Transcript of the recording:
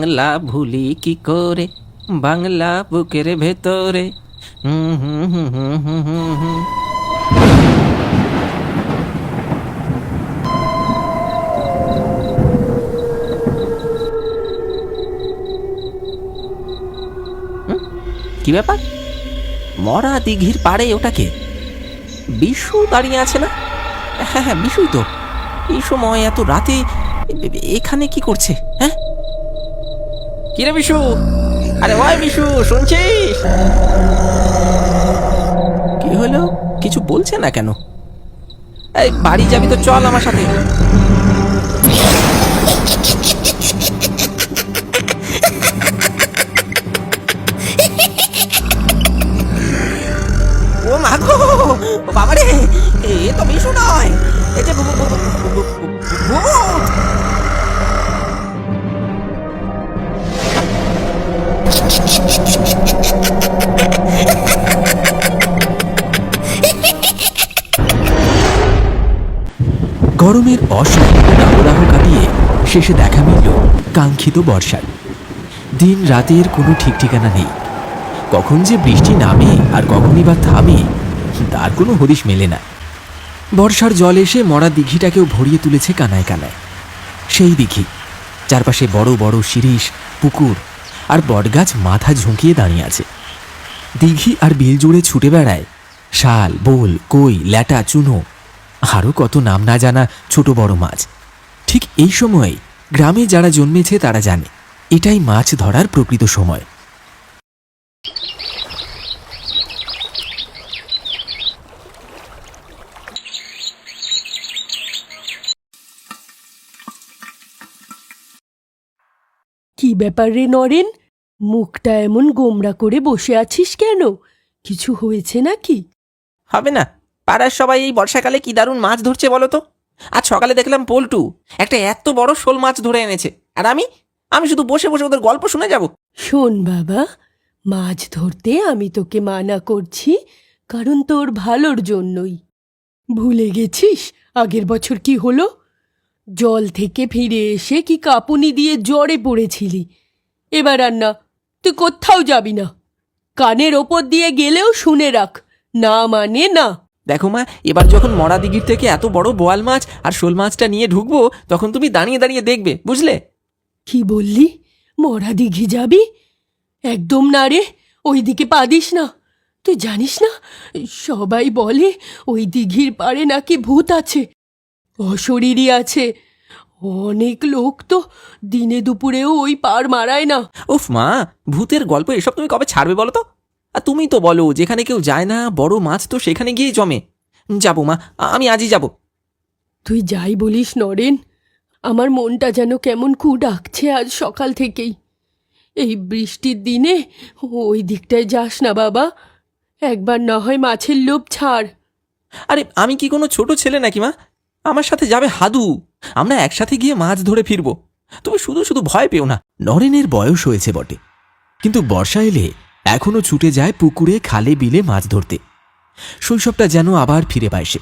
বাংলা ভুলি কি করে? বাংলা বুকের ভেতরে। হুম হুম হুম হুম হুম হুম হুম। কি ব্যাপার? মরা দিঘির পাড়ে ওটাকে? বিশু দাঁড়িয়ে আছে না? হ্যাঁ হ্যাঁ বিশুই তো। এই সময় এত রাতে এখানে কি করছে? হ্যাঁ? কিরে বিশু আরে ওই বিশু শুনছিস কি হলো কিছু বলছে না কেন এই বাড়ি যাবি তো চল আমার সাথে ও মা গো বাবা রে এ তো বিশু নয় এই যে ভূত গরমের অসহ্য দাবদাহ কাটিয়ে শেষে দেখা মিলল কাঙ্ক্ষিত বর্ষার। দিন রাতের কোনো ঠিক ঠিকানা নেই। কখন যে বৃষ্টি নামে আর কখনই বা থামে, তার কোনো হদিশ মেলে না। বর্ষার জল এসে মরা দিঘিটাকেও ভরিয়ে তুলেছে কানায় কানায়। সেই দিঘি, চারপাশে বড় বড় শিরিষ, পুকুর আর বটগাছ মাথা ঝুঁকিয়ে দাঁড়িয়ে আছে। দিঘি আর বিল জুড়ে ছুটে বেড়ায়। শাল, বোল, কই, ল্যাটা, চুনো, আরও কত নাম না জানা ছোট বড় মাছ। ঠিক এই সময়ে গ্রামে যারা জন্মেছে তারা জানে, এটাই মাছ ধরার প্রকৃত সময়। কি ব্যাপার রে নরেন? মুখটা এমন গোমরা করে বসে আছিস কেন? কিছু হয়েছে নাকি? হবে না। পাড়ার সবাই এই বর্ষাকালে কি দারুণ মাছ ধরছে বলো তো? আজ সকালে দেখলাম পল্টু একটা এত বড় শোল মাছ ধরে এনেছে। আর আমি? আমি শুধু বসে বসে ওদের গল্প শুনে যাব। শোন বাবা মাছ ধরতে আমি তোকে মানা করছি কারণ তোর ভালোর জন্যই। ভুলে গেছিস? আগের বছর কি হলো? জল থেকে ফিরে এসে কি কাঁপুনি দিয়ে জ্বরে পড়েছিলি? এবার আর না তুই কোথাও যাবি না। কানের ওপর দিয়ে গেলেও শুনে রাখ না মানে না। দেখো মা এবার যখন মরা দিঘির থেকে এত বড় বোয়াল মাছ আর শোল মাছটা নিয়ে ঢুকবো তখন তুমি দাঁড়িয়ে দাঁড়িয়ে দেখবে বুঝলে? কি বললি? মরা দিঘি যাবি? একদম না রে ওই দিকে পা দিস না। তুই জানিস না সবাই বলে ওই দিঘির পাড়ে নাকি ভূত আছে। অশরীরই আছে। অনেক লোক তো দিনে দুপুরেও ওই পার মারায় না। উফ মা ভূতের গল্প এসব তুমি কবে ছাড়বে বলো তো? আর তুমি তো বলো যেখানে কেউ যায় না বড় মাছ তো সেখানে গিয়েই জমে। যাব মা আমি আজই যাব। তুই যাই বলিস নরেন আমার মনটা যেন কেমন কু ডাকছে আজ সকাল থেকেই। এই বৃষ্টির দিনে ওই দিকটায় যাস না বাবা একবার না হয় মাছের লোভ ছাড়। আরে আমি কি কোনো ছোট ছেলে নাকি মা? আমার সাথে যাবে হাদু। আমরা একসাথে গিয়ে মাছ ধরে ফিরব। তুমি শুধু শুধু ভয় পেও না। নরেনের বয়স হয়েছে বটে। কিন্তু বর্ষা এলে এখনও ছুটে যায় পুকুরে খালে বিলে মাছ ধরতে। শৈশবটা যেন আবার ফিরে পায় সে।